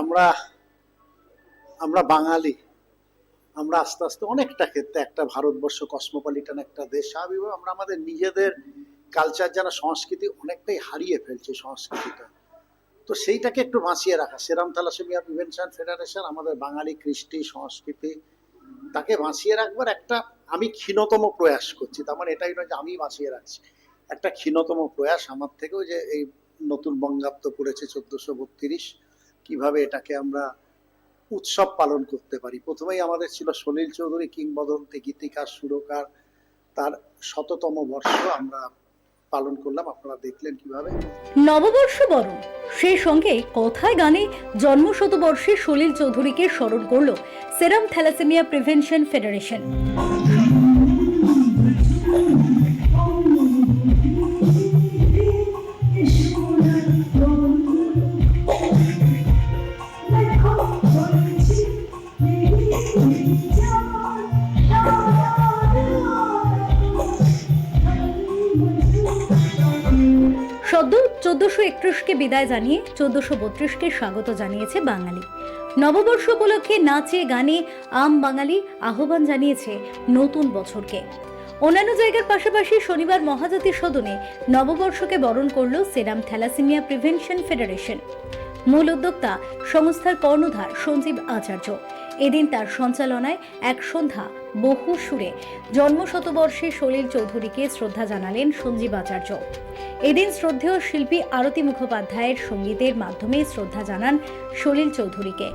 আমরা আমরা বাঙালি, আমরা আস্তে আস্তে অনেকটা ক্ষেত্রে একটা ভারতবর্ষ কসমোপলিটন একটা দেশ স্বাভাবিক আমরা আমাদের নিজেদের কালচার যেন সংস্কৃতি, অনেকটাই হারিয়ে ফেলছে সংস্কৃতিটা। তো সেইটাকে একটু বাঁচিয়ে রাখা। সেরাম থ্যালাসেমিয়া প্রিভেনশন ফেডারেশন আমাদের বাঙালি কৃষ্টি সংস্কৃতি, তাকে বাঁচিয়ে রাখবার একটা আমি ক্ষীণতম প্রয়াস করছি। তার মানে এটাই নয় যে আমি বাঁচিয়ে রাখছি। একটা ক্ষীণতম প্রয়াস আমার থেকেও যে এই নতুন বঙ্গাব্দ পড়েছে চোদ্দশো বত্রিশ। কীভাবে এটাকে আমরা উৎসব পালন করতে পারি? প্রথমেই আমাদের ছিল সলিল চৌধুরী কিংবদন্তি, গীতিকার, সুরকার। তার শততম বর্ষ আমরা পালন করলাম। আপনারা দেখলেন কীভাবে। নববর্ষ বরণ। সেই সঙ্গে কথায় গানে জন্ম শতবর্ষে সলিল চৌধুরীকে স্মরণ করল সেরাম থ্যালাসেমিয়া প্রিভেনশন ফেডারেশন। সদ্য চোদ্দশো একত্রিশকে বিদায় জানিয়ে চোদ্দশো বত্রিশকে স্বাগত জানিয়েছে বাঙালি। নববর্ষ উপলক্ষে নাচে, গানে আম বাঙালি আহ্বান জানিয়েছে নতুন বছরকে। অন্যান্য জায়গার পাশাপাশি শনিবার মহাজাতি সদনে নববর্ষকে বরণ করল সেরাম থ্যালাসেমিয়া প্রিভেনশন ফেডারেশন। মূল উদ্যোক্তা সংস্থার কর্ণধার সঞ্জীব আচার্য। এদিন তার সঞ্চালনায় এক সন্ধ্যা বহু সুরে জন্মশতবর্ষে সলিল চৌধুরীকে শ্রদ্ধা জানালেন সঞ্জীব আচার্য। এদিন শ্রদ্ধেয় শিল্পী আরতি মুখোপাধ্যায়ের সঙ্গীতের মাধ্যমে শ্রদ্ধা জানান সলিল চৌধুরীকে।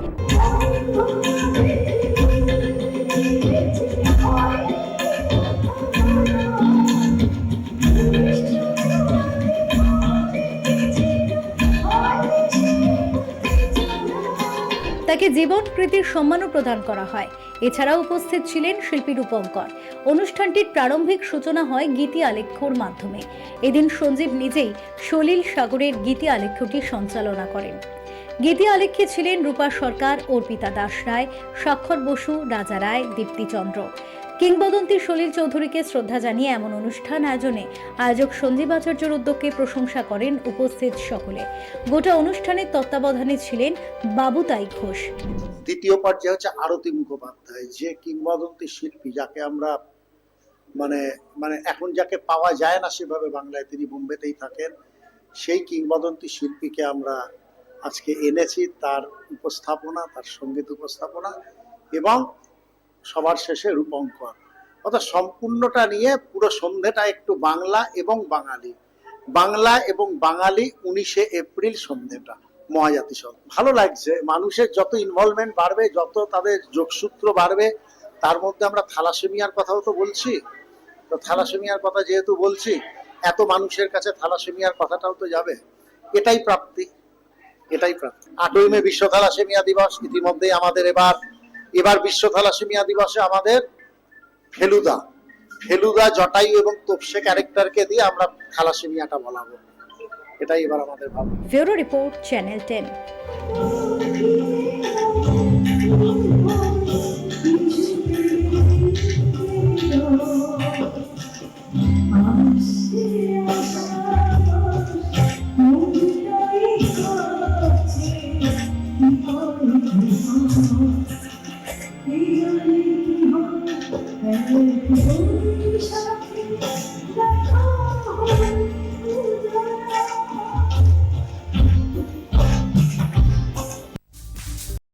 তাকে জীবন কৃতির সম্মানও প্রদান করা হয়। এছাড়া উপস্থিত ছিলেন শিল্পী রূপঙ্কর। অনুষ্ঠানটির প্রারম্ভিক সূচনা হয় গীতি আলেখ্যর মাধ্যমে। এদিন সঞ্জীব নিজেই সলিল সাগরের গীতি আলেখ্যটি সঞ্চালনা করেন। গীতি আলেখ্যে ছিলেন রূপা সরকার, অর্পিতা দাস রায় স্বাক্ষর বসু, রাজা রায় দীপ্তিচন্দ্র কিংবদন্তি সলিল চৌধুরীকে শ্রদ্ধা জানিয়ে এমন অনুষ্ঠান আয়োজনে আয়োজক সঞ্জীব আচার্যর উদ্যোগকে প্রশংসা করেন উপস্থিত সকলে। গোটা অনুষ্ঠানের তত্ত্বাবধানে ছিলেন বাবুতাই ঘোষ। দ্বিতীয় পর্যায়ে হচ্ছে আরতি মুখোপাধ্যায়, যে কিংবদন্তি শিল্পী যাকে আমরা মানে মানে এখন যাকে পাওয়া যায় না সেভাবে বাংলায় তিনি বোম্বেতেই থাকেন, সেই কিংবদন্তি শিল্পীকে আমরা আজকে এনেছি, তার উপস্থাপনা, তার সংগীত উপস্থাপনা এবং সবার শেষে রূপঙ্কর অর্থাৎ সম্পূর্ণটা নিয়ে পুরো সন্ধেটা একটু বাংলা এবং বাঙালি। বাংলা এবং বাঙালি উনিশে এপ্রিল সন্ধেটা মহাজাতি সব। ভালো লাগছে, মানুষের যত ইনভলভমেন্ট বাড়বে, যত তাদের যোগসূত্র বাড়বে, তার মধ্যে আমরা থালাসেমিয়ার কথাও তো বলছি। তো থালাসেমিয়ার কথা যেহেতু বলছি, এত মানুষের কাছে থালাসেমিয়ার কথাটাও তো যাবে। এটাই প্রাপ্তি এটাই প্রাপ্তি। আটই মে বিশ্ব থালাসেমিয়া দিবস, ইতিমধ্যেই আমাদের এবার এবার বিশ্ব থ্যালাসেমিয়া দিবসে আমাদের ফেলুদা। ফেলুদা জটায়ু এবং তোপসে ক্যারেক্টারকে দিয়ে আমরা থ্যালাসেমিয়াটা বলাবো। এটাই এবার আমাদের ভাবনা। Bureau report channel ten. Amém.